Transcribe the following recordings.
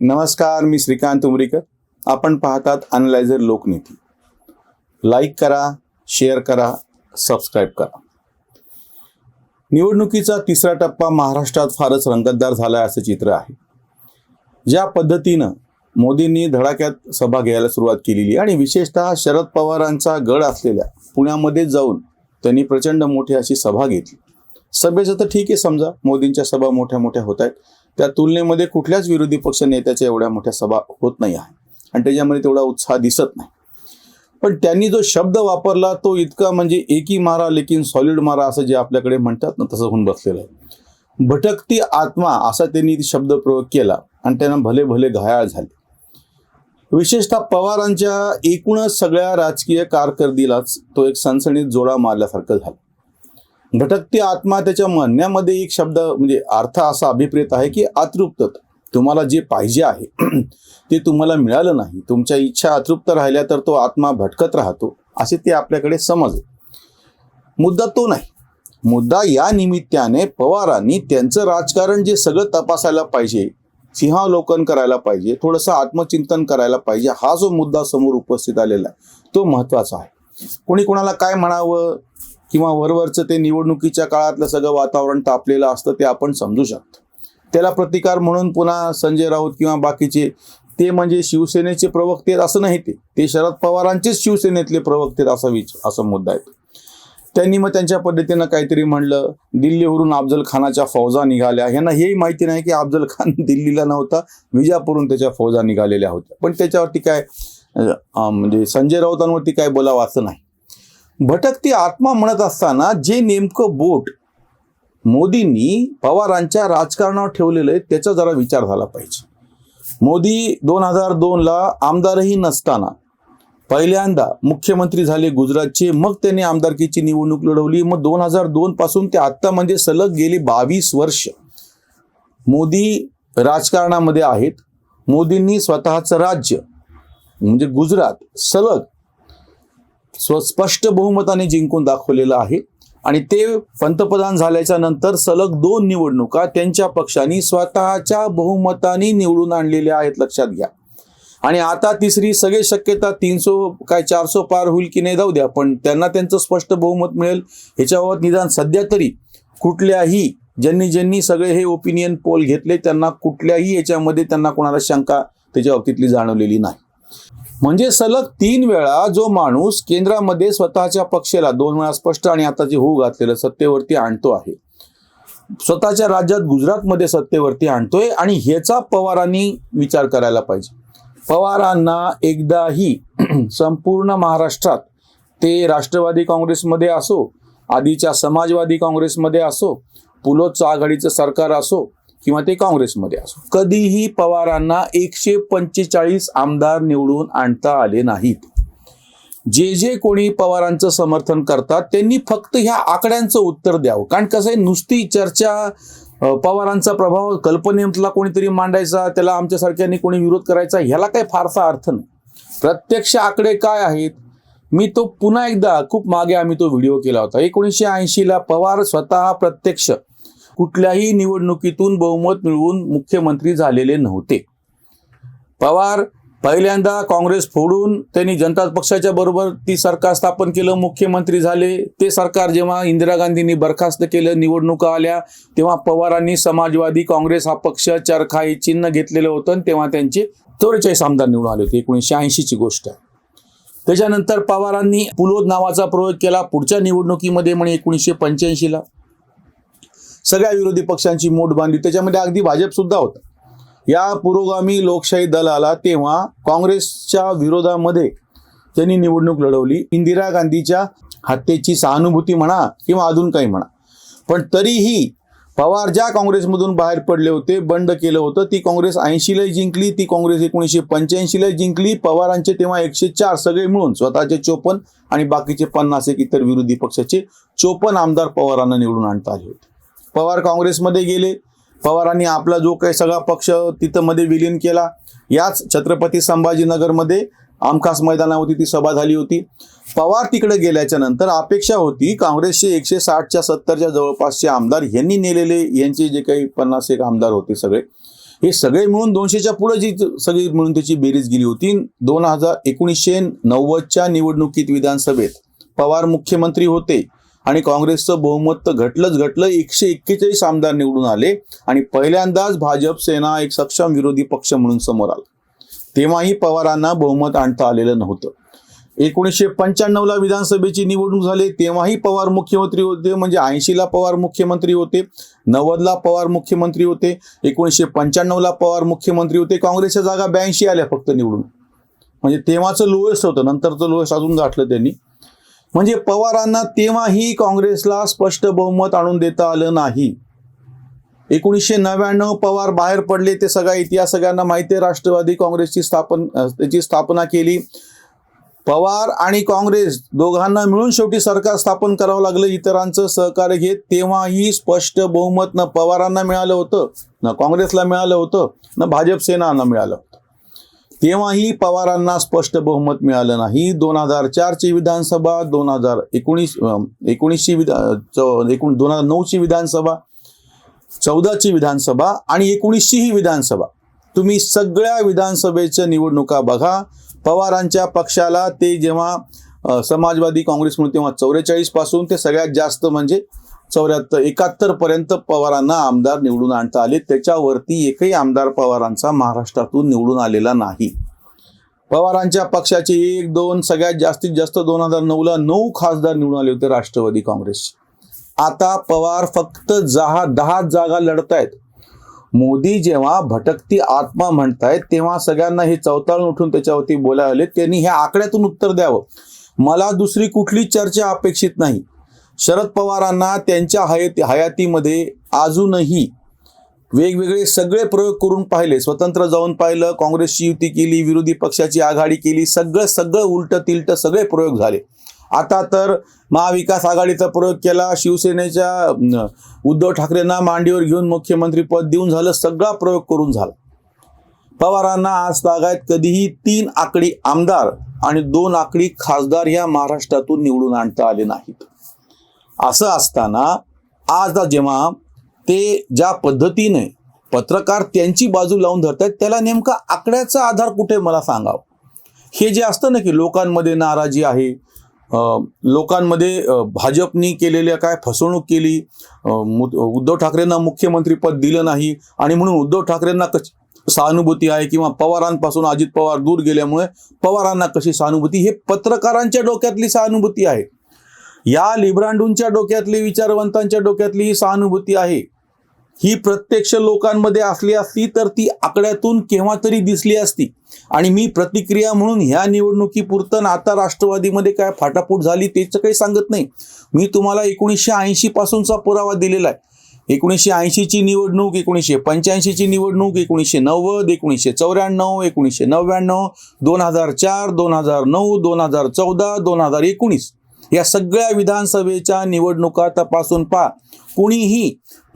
नमस्कार मी श्रीकांत उमरीकर. आपण पाहतात अनलायझर लोकनीती. लाईक करा शेअर करा सबस्क्राईब करा. निवडणुकीचा तिसरा टप्पा महाराष्ट्रात फारच रंगतदार झाला असं चित्र आहे. ज्या पद्धतीनं मोदींनी धडाक्यात सभा घ्यायला सुरुवात केलेली आणि विशेषतः शरद पवारांचा गड असलेल्या पुण्यामध्ये जाऊन त्यांनी प्रचंड मोठी अशी सभा घेतली. सभेचं तर ठीक आहे समजा मोदींच्या सभा मोठ्या मोठ्या होत आहेत. त्या तुलनेमध्ये कुठल्याच विरोधी पक्ष नेत्याच्या एवढ्या मोठ्या सभा होत नाही आहे. आणि त्याच्यामध्ये तेवढा उत्साह दिसत नाही. पण त्यांनी जो शब्द वापरला तो इतका म्हणजे एकी मारा लेकिन सॉलिड मारा असं जे आपल्याकडे म्हणतात ना तसं होऊन बसलेलं आहे. भटकती आत्मा असा त्यांनी शब्द प्रयोग केला आणि त्यांना भले भले घायाळ झाले. विशेषतः पवारांच्या एकूणच सगळ्या राजकीय कारकिर्दीलाच तो एक सणसणीत जोडा मारल्यासारखं झाला. भटकती आत्मा त्याच्या म्हणण्यामध्ये एक शब्द म्हणजे अर्थ असा अभिप्रेत आहे की अतृप्तता तुम्हाला जे पाहिजे आहे ते तुम्हाला मिळालं नाही. तुमच्या इच्छा अतृप्त राहिल्या तर तो आत्मा भटकत राहतो असे ते आपल्याकडे समज मुद्दा तो नाही. मुद्दा या निमित्ताने पवारांनी त्यांचं राजकारण जे सगळं तपासायला पाहिजे सिंहावलोकन करायला पाहिजे थोडंसं आत्मचिंतन करायला पाहिजे हा जो मुद्दा समोर उपस्थित आलेला आहे तो महत्त्वाचा आहे. कोणी कोणाला काय म्हणावं? किंवा वरवरचं ते निवडणुकीच्या काळातलं सगळं वातावरण तापलेलं असतं ते आपण समजू शकतो. त्याला प्रतिकार म्हणून पुन्हा संजय राऊत किंवा बाकीचे ते म्हणजे शिवसेनेचे प्रवक्ते असं नाही ते. ते शरद पवारांचेच शिवसेनेतले प्रवक्ते असा विच असा मुद्दा आहे त्यांनी मग त्यांच्या पद्धतीनं काहीतरी म्हणलं दिल्लीवरून अफजल खानाच्या फौजा निघाल्या. ह्यांना हेही माहिती नाही की अफजल खान दिल्लीला नव्हता विजापूरून त्याच्या फौजा निघालेल्या होत्या. पण त्याच्यावरती काय म्हणजे संजय राऊतांवरती काय बोलावं असं नाही. भटकती आत्मा म्हणत असताना जे नेमकं बोट मोदींनी पवारांच्या राजकारणावर ठेवलेलं आहे त्याचा जरा विचार झाला पाहिजे. मोदी दोन हजार दोनला आमदारही नसताना पहिल्यांदा मुख्यमंत्री झाले गुजरातचे मग त्यांनी आमदारकीची निवडणूक लढवली. मग दोन हजार दोन पासून ते आत्ता म्हणजे सलग गेली बावीस वर्ष मोदी राजकारणामध्ये आहेत. मोदींनी स्वतःचं राज्य म्हणजे गुजरात सलग स्व स्पष्ट बहुमताने जिंकून दाखवलेलं आहे. आणि ते पंतप्रधान झाल्याच्यानंतर सलग दोन निवडणुका त्यांच्या पक्षाने स्वतःच्या बहुमताने निवडून आणलेल्या आहेत लक्षात घ्या. आणि आता तिसरी सगळे शक्यता तीनसो काय चारसो पार होईल की नाही जाऊ द्या पण त्यांना त्यांचं स्पष्ट बहुमत मिळेल. ह्याच्याबाबत निदान सध्या तरी कुठल्याही ज्यांनी ज्यांनी सगळे हे ओपिनियन पोल घेतले त्यांना कुठल्याही याच्यामध्ये त्यांना कोणाला शंका त्याच्या बाबतीतली जाणवलेली नाही. म्हणजे सलग तीन वेळा जो माणूस केंद्रामध्ये स्वतःच्या पक्षाला दोन वेळा स्पष्ट आणि आता जे होऊ घातलेलं सत्तेवरती आणतो आहे. स्वतःच्या राज्यात गुजरातमध्ये सत्तेवरती आणतोय आणि ह्याचा पवारांनी विचार करायला पाहिजे. पवारांना एकदाही संपूर्ण महाराष्ट्रात ते राष्ट्रवादी काँग्रेसमध्ये असो आधीच्या समाजवादी काँग्रेसमध्ये असो पुलोचं आघाडीचं सरकार असो किंवा ते काँग्रेसमध्ये असो. कधीही पवारांना एकशे पंचेचाळीस आमदार निवडून आणता आले नाहीत. जे जे कोणी पवारांचं समर्थन करतात त्यांनी फक्त ह्या आकड्यांचं उत्तर द्यावं. कारण कसं आहे नुसती चर्चा पवारांचा प्रभाव कल्पनेतला कोणीतरी मांडायचा त्याला आमच्यासारख्यांनी कोणी विरोध करायचा ह्याला काही फारसा अर्थ नाही. प्रत्यक्ष आकडे काय आहेत? मी तो पुन्हा एकदा खूप मागे आम्ही तो व्हिडिओ केला होता. एकोणीसशे ऐंशीला पवार स्वतः प्रत्यक्ष कुठल्याही निवडणुकीतून बहुमत मिळवून मुख्यमंत्री झालेले नव्हते. पवार पहिल्यांदा काँग्रेस फोडून त्यांनी जनता पक्षाच्या बरोबर ती सरकार स्थापन केलं मुख्यमंत्री झाले. ते सरकार जेव्हा इंदिरा गांधींनी बरखास्त केलं निवडणुका आल्या तेव्हा पवारांनी समाजवादी काँग्रेस हा पक्ष चरखा हे चिन्ह घेतलेलं होतं तेव्हा त्यांचे चौवेचाळीस आमदार निवडून आले होते एकोणीसशे ऐंशीची गोष्ट आहे. त्याच्यानंतर पवारांनी पुलोद नावाचा प्रयोग केला पुढच्या निवडणुकीमध्ये म्हणे एकोणीसशे पंच्याऐंशीला. सगळ्या विरोधी पक्षांची मोठ बांधली. त्याच्यामध्ये अगदी भाजप सुद्धा होता. या पुरोगामी लोकशाही दलाला तेव्हा काँग्रेसच्या विरोधामध्ये त्यांनी निवडणूक लढवली. इंदिरा गांधीच्या हत्येची सहानुभूती म्हणा किंवा अजून काही म्हणा. पण तरीही पवार ज्या काँग्रेसमधून बाहेर पडले होते बंड केलं होतं ती काँग्रेस ऐंशीला जिंकली ती काँग्रेस एकोणीसशे पंच्याऐंशीला जिंकली. पवारांचे तेव्हा एकशे चार सगळे मिळून स्वतःचे चोपन्न आणि बाकीचे पन्नास एक इतर विरोधी पक्षाचे चोपन्न आमदार पवारांना निवडून आणता आले होते. पवार काँग्रेसमध्ये गेले. पवारांनी आपला जो काही सगळा पक्ष तिथं मध्ये विलीन केला. याच छत्रपती संभाजीनगरमध्ये आमखास मैदानावरती ती सभा झाली होती. पवार तिकडे गेल्याच्यानंतर अपेक्षा होती काँग्रेसचे एकशे साठच्या सत्तरच्या जवळपासचे आमदार यांनी नेलेले यांचे जे काही पन्नास एक आमदार होते सगळे. हे सगळे मिळून दोनशेच्या पुढे जी सगळी मिळून त्याची बेरीज गेली होती दोन हजार एकोणीसशे नव्वदच्या निवडणुकीत विधानसभेत. पवार मुख्यमंत्री होते. आणि काँग्रेसचं बहुमत तर घटलंच घटलं. एकशे एक्केचाळीस आमदार निवडून आले. आणि पहिल्यांदाच भाजप सेना एक सक्षम विरोधी पक्ष म्हणून समोर आला. तेव्हाही पवारांना बहुमत आणता आलेलं नव्हतं. एकोणीसशे पंच्याण्णवला विधानसभेची निवडणूक झाली. तेव्हाही पवार मुख्यमंत्री होते म्हणजे ऐंशीला पवार मुख्यमंत्री होते नव्वदला पवार मुख्यमंत्री होते एकोणीसशे पंच्याण्णवला पवार मुख्यमंत्री होते. काँग्रेसच्या जागा ब्याऐंशी आल्या फक्त निवडून. म्हणजे तेव्हाचं लोएस्ट होतं. नंतरचं लोएस्ट अजून गाठलं त्यांनी. म्हणजे पवारांना तेव्हाही काँग्रेसला स्पष्ट बहुमत आणून देता आलं नाही. एकोणीसशे नव्याण्णव पवार बाहेर पडले ते सगळा इतिहास सगळ्यांना माहिती आहे. राष्ट्रवादी काँग्रेसची स्थापन त्याची स्थापना केली. पवार आणि काँग्रेस दोघांना मिळून शेवटी सरकार स्थापन करावं लागलं इतरांचं सहकार्य घेत. तेव्हाही स्पष्ट बहुमत न पवारांना मिळालं होतं न काँग्रेसला मिळालं होतं न भाजप सेनांना मिळालं होतं. तेव्हाही पवारांना स्पष्ट बहुमत मिळालं नाही. दोन हजार चारची विधानसभा दोन हजार एकोणीस एकोणीसशे विधान विधा चौ- एकूण दोन हजार नऊची विधानसभा चौदाची विधानसभा आणि एकोणीसशी ही विधानसभा. तुम्ही सगळ्या विधानसभेच्या निवडणुका बघा. पवारांच्या पक्षाला ते जेव्हा समाजवादी काँग्रेस म्हणून तेव्हा चौवेचाळीसपासून ते सगळ्यात जास्त म्हणजे चौऱ्याहत्तर एकाहत्तर पर्यंत पवारांना आमदार निवडून आणता आले. त्याच्यावरती एकही आमदार पवारांचा महाराष्ट्रातून निवडून आलेला नाही. पवारांच्या पक्षाचे एक दोन सगळ्यात जास्तीत जास्त दोन हजार नऊला नऊ खासदार निवडून आले होते राष्ट्रवादी काँग्रेस. आता पवार फक्त जहा दहा जागा लढतायत. मोदी जेव्हा भटकती आत्मा म्हणतायत तेव्हा सगळ्यांना हे चवताळून उठून त्याच्यावरती बोलायला आले त्यांनी ह्या आकड्यातून उत्तर द्यावं. मला दुसरी कुठली चर्चा अपेक्षित नाही. शरद पवारांना त्यांच्या हयाती हयातीमध्ये अजूनही वेगवेगळे सगळे प्रयोग करून पाहिले. स्वतंत्र जाऊन पाहिलं काँग्रेसची युती केली विरोधी पक्षाची आघाडी केली सगळं सगळं उलट तिलट सगळे प्रयोग झाले. आता तर महाविकास आघाडीचा प्रयोग केला शिवसेनेच्या उद्धव ठाकरेंना मांडीवर घेऊन मुख्यमंत्री पद देऊन झालं सगळा प्रयोग करून झाला. पवारांना आज तागायत कधीही तीन आकडी आमदार आणि दोन आकडी खासदार या महाराष्ट्रातून निवडून आणता आले नाहीत. असं असताना आज जेव्हा ते ज्या पद्धतीने पत्रकार त्यांची बाजू लावून धरतात त्याला नेमका आकड्याचा आधार कुठे मला सांगावं? हे जे असतं ना की लोकांमध्ये नाराजी आहे लोकांमध्ये भाजपनी केलेल्या काय फसवणूक केली उद्धव ठाकरेंना मुख्यमंत्रीपद दिलं नाही आणि म्हणून उद्धव ठाकरेंना कशी सहानुभूती आहे किंवा पवारांपासून अजित पवार दूर गेल्यामुळे पवारांना कशी सहानुभूती? हे पत्रकारांच्या डोक्यातली सहानुभूती आहे. या लिब्रांडूंच्या डोक्यातली विचारवंतांच्या डोक्यातली ही सहानुभूती आहे. ही प्रत्यक्ष लोकांमध्ये असली असती तर ती आकड्यातून केव्हा तरी दिसली असती. आणि मी प्रतिक्रिया म्हणून ह्या निवडणुकीपुरतं आता राष्ट्रवादीमध्ये काय फाटाफूट झाली त्याचं काही सांगत नाही. मी तुम्हाला एकोणीसशे ऐंशी पासूनचा पुरावा दिलेला आहे. एकोणीसशे ऐंशीची निवडणूक एकोणीसशे पंच्याऐंशीची निवडणूक एकोणीसशे नव्वद एकोणीसशे चौऱ्याण्णव एकोणीसशे नव्याण्णव दोन हजार चार दोन हजार नऊ दोन हजार चौदा दोन हजार एकोणीस. या सगळ्या विधानसभेच्या निवडणुका तपासून पहा. कुणीही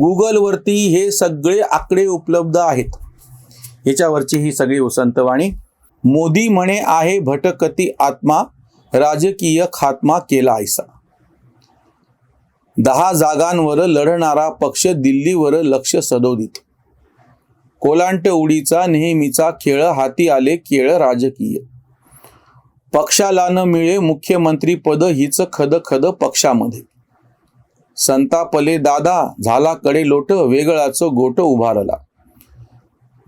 गुगलवरती हे सगळे आकडे उपलब्ध आहेत. याच्यावरची ही सगळी वसंतवाणी. मोदी म्हणे आहे भटकती आत्मा राजकीय खात्मा केला ऐसा दहा जागांवर लढणारा पक्ष दिल्लीवर लक्ष सदोदित. कोलांट उडीचा नेहमीचा खेळ हाती आले केळ राजकीय. पक्षाला न मिळे मुख्यमंत्री पद हिच खद खद पक्षामध्ये. संतापले दादा झाला कडे लोट वेगळाच गोट उभारला.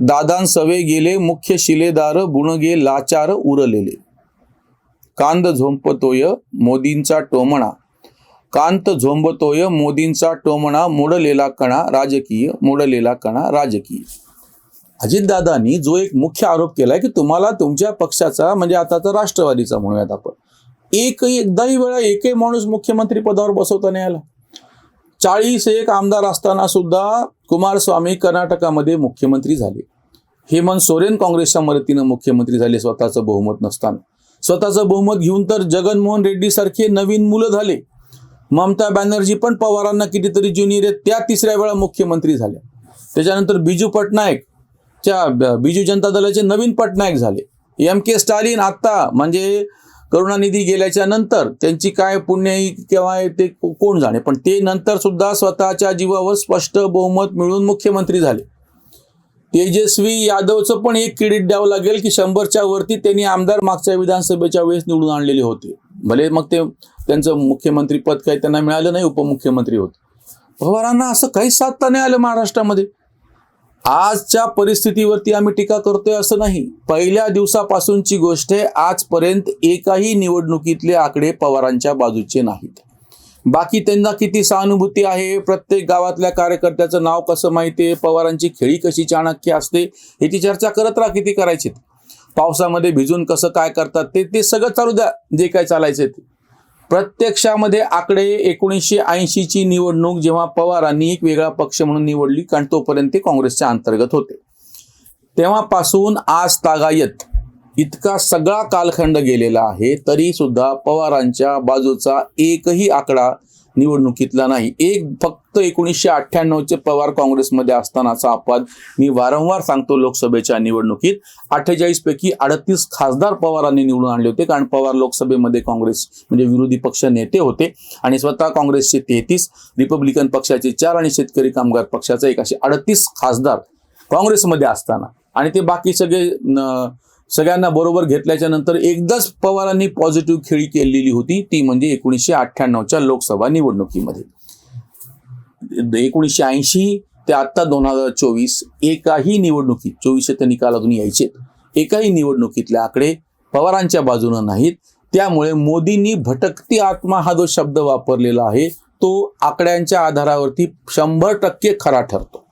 दादांसवे गेले मुख्य शिलेदार बुणगे लाचार उरलेले. कांद झोंपतोय मोदींचा टोमणा. कांत झोंबतोय मोदींचा टोमणा मोडलेला कणा राजकीय मोडलेला कणा राजकीय. अजितदादांनी जो एक मुख्य आरोप केलाय की तुम्हाला तुमच्या पक्षाचा म्हणजे आताचा राष्ट्रवादीचा म्हणूयात आपण एकही एकदाही वेळा एकही माणूस मुख्यमंत्री पदावर बसवता नाही आला. चाळीस एक आमदार असताना सुद्धा कुमारस्वामी कर्नाटकामध्ये मुख्यमंत्री झाले. हेमंत सोरेन काँग्रेसच्या मदतीनं मुख्यमंत्री झाले स्वतःचं बहुमत नसताना. स्वतःचं बहुमत घेऊन तर जगनमोहन रेड्डी सारखे नवीन मुलं झाले. ममता बॅनर्जी पण पवारांना कितीतरी ज्युनियर आहेत त्या तिसऱ्या वेळा मुख्यमंत्री झाल्या. त्याच्यानंतर बिजू पटनायक च्या बीजू बिजू जनता दलाचे नवीन पटनायक झाले. एम के स्टालिन आत्ता म्हणजे करुणानिधी गेल्याच्यानंतर त्यांची काय पुण्य केव्हा आहे ते कोण जाणे. पण ते नंतर सुद्धा स्वतःच्या जीवावर स्पष्ट बहुमत मिळून मुख्यमंत्री झाले. तेजस्वी यादवचं पण एक क्रेडिट द्यावं लागेल की शंभरच्या वरती त्यांनी आमदार मागच्या विधानसभेच्या वेळेस निवडून आणलेले होते. भले मग ते त्यांचं मुख्यमंत्री पद काही त्यांना मिळालं नाही उपमुख्यमंत्री होत. पवारांना असं काहीच साधता नाही आलं महाराष्ट्रामध्ये. आजच्या परिस्थितीवरती आम्ही टीका करतोय असं नाही. पहिल्या दिवसापासूनची गोष्ट आहे आजपर्यंत एकाही निवडणुकीतले आकडे पवारांच्या बाजूचे नाहीत. बाकी त्यांना किती सहानुभूती आहे प्रत्येक गावातल्या कार्यकर्त्याचं नाव कसं माहिती आहे पवारांची खेळी कशी चाणक्य असते याची चर्चा करत राहा किती करायची पावसामध्ये भिजून कसं काय करतात ते ते सगळं चालू द्या जे काय चालायचं ते. प्रत्यक्षामध्ये आकडे एकोणीसशे ऐंशीची निवडणूक जेव्हा पवारांनी एक वेगळा पक्ष म्हणून निवडली कारण तोपर्यंत ते काँग्रेसच्या अंतर्गत होते. तेव्हापासून आज तागायत इतका सगळा कालखंड गेलेला आहे तरी सुद्धा पवारांच्या बाजूचा एकही आकडा निवडणुकीतला नाही. एक फक्त एकोणीसशे अठ्ठ्याण्णवचे पवार काँग्रेसमध्ये असतानाचा अपवाद मी वारंवार सांगतो लोकसभेच्या निवडणुकीत. अठ्ठेचाळीस पैकी अडतीस खासदार पवारांनी निवडून आणले होते कारण पवार लोकसभेमध्ये काँग्रेस म्हणजे विरोधी पक्ष नेते होते आणि स्वतः काँग्रेसचे तेहतीस रिपब्लिकन पक्षाचे चार आणि शेतकरी कामगार पक्षाचे एक असे अडतीस खासदार काँग्रेसमध्ये असताना. आणि ते बाकी सगळे सगळ्यांना बरोबर घेतल्याच्या नंतर एकदाच पवारांनी पॉझिटिव्ह खेळी केलेली होती. ती म्हणजे एकोणीसशे अठ्ठ्याण्णवच्या लोकसभा निवडणुकीमध्ये. एकोणीसशे ऐंशी ते आत्ता दोन हजार चोवीस एकाही निवडणुकीत चोवीसशे ते अजून यायचे. एकाही निवडणुकीतले आकडे पवारांच्या बाजूनं नाहीत. त्यामुळे मोदींनी भटकती आत्मा हा जो शब्द वापरलेला आहे तो आकड्यांच्या आधारावरती शंभर टक्के खरा ठरतो.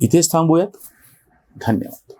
इथेच थांबूयात. धन्यवाद.